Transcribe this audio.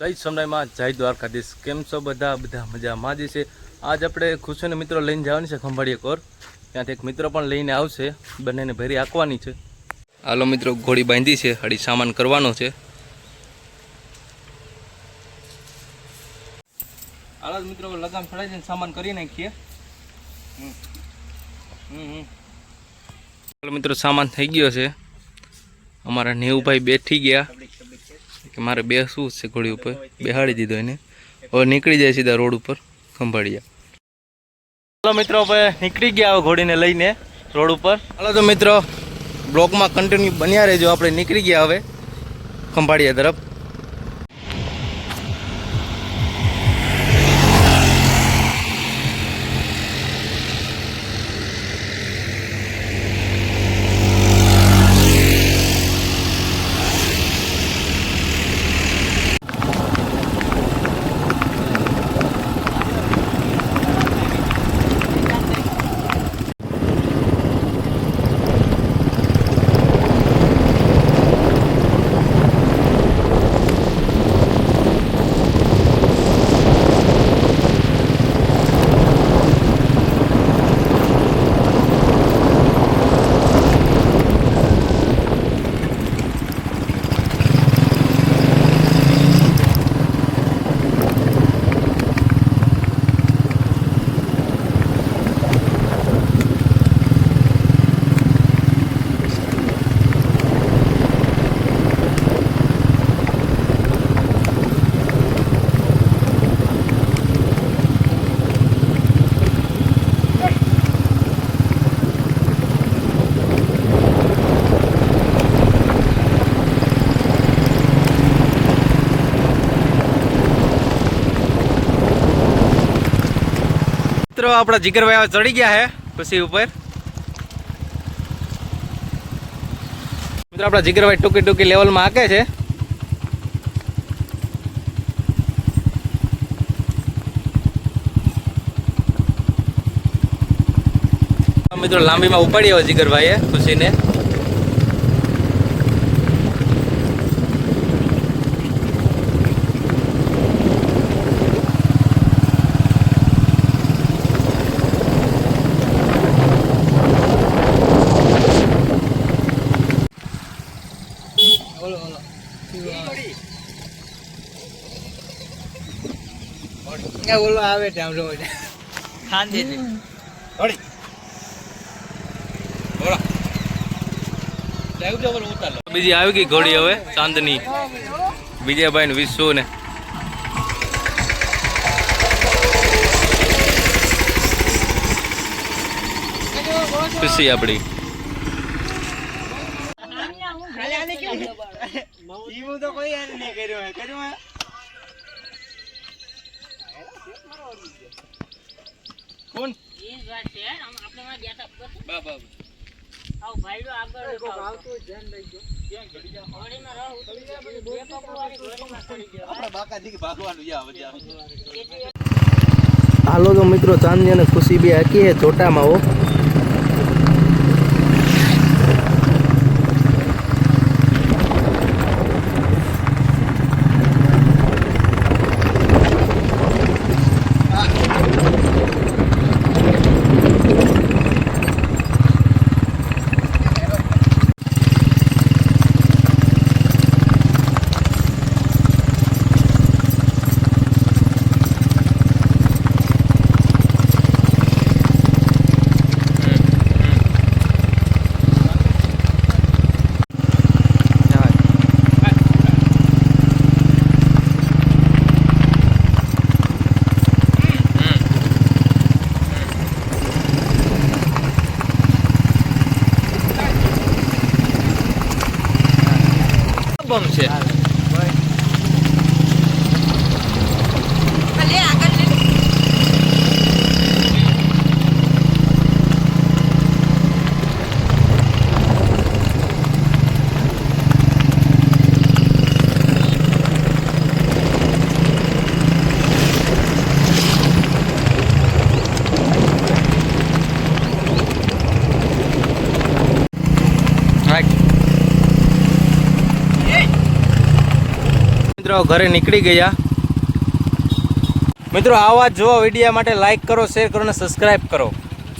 જય સમયમાં જય દ્વારકાધીશ. કેમ છો બધા? બધા મજામાં જ છે. આજ આપણે ખુશીને મિત્રો લઈને જવાની છે ખંભાળીએ કોર. ત્યાંથી એક મિત્ર પણ લઈને આવશે. બંનેને ભેરી આંકવાની છે. હાલો મિત્રો, ઘોડી બાંધી છે. હળી સામાન કરવાનો છે. હાલો મિત્રો, લગામ ફળાઈ જઈને સામાન કરી નાખીએ. હાલો મિત્રો, સામાન થઈ ગયો છે. અમારા નેવુભાઈ બેઠી ગયા. કે મારે બેસવું છે ઘોડી ઉપર? બેહાડી દીધો એને. હવે નીકળી જાય સીધા રોડ ઉપર ખંભાળિયા. ચાલો મિત્રો હવે નીકળી ગયા હવે ઘોડીને લઈને રોડ ઉપર. ચાલો તો મિત્રો બ્લોકમાં કન્ટિન્યુ બન્યા રહેજો. આપણે નીકળી ગયા હવે ખંભાળિયા તરફ. મિત્રો, આપણા જીગરભાઈ ચડી ગયા છે ખુશી ઉપર. મિત્રો, આપણા જીગરભાઈ ટૂંકી ટૂંકી લેવલમાં હાકે છે. મિત્રો, લાંબીમાં ઉપાડી આવ્યો જીગરભાઈએ ખુશીને. ઓલો આવે બીજી આવી ગઈ ઘોડી હવે ચાંદની. વિજયભાઈ ને વિશ્વ ને. ખુશી આપણી કોઈ યાર કર્યું હે હાલો તો મિત્રો, ચાંદની અને ખુશી બે હાકી હે ચોટામાં હો. 这么 છોકરાઓ ઘરે નીકળી ગયા. મિત્રો આવા જોવા વિડીયા માટે લાઈક કરો શેર કરો અને સબસ્ક્રાઈબ કરો.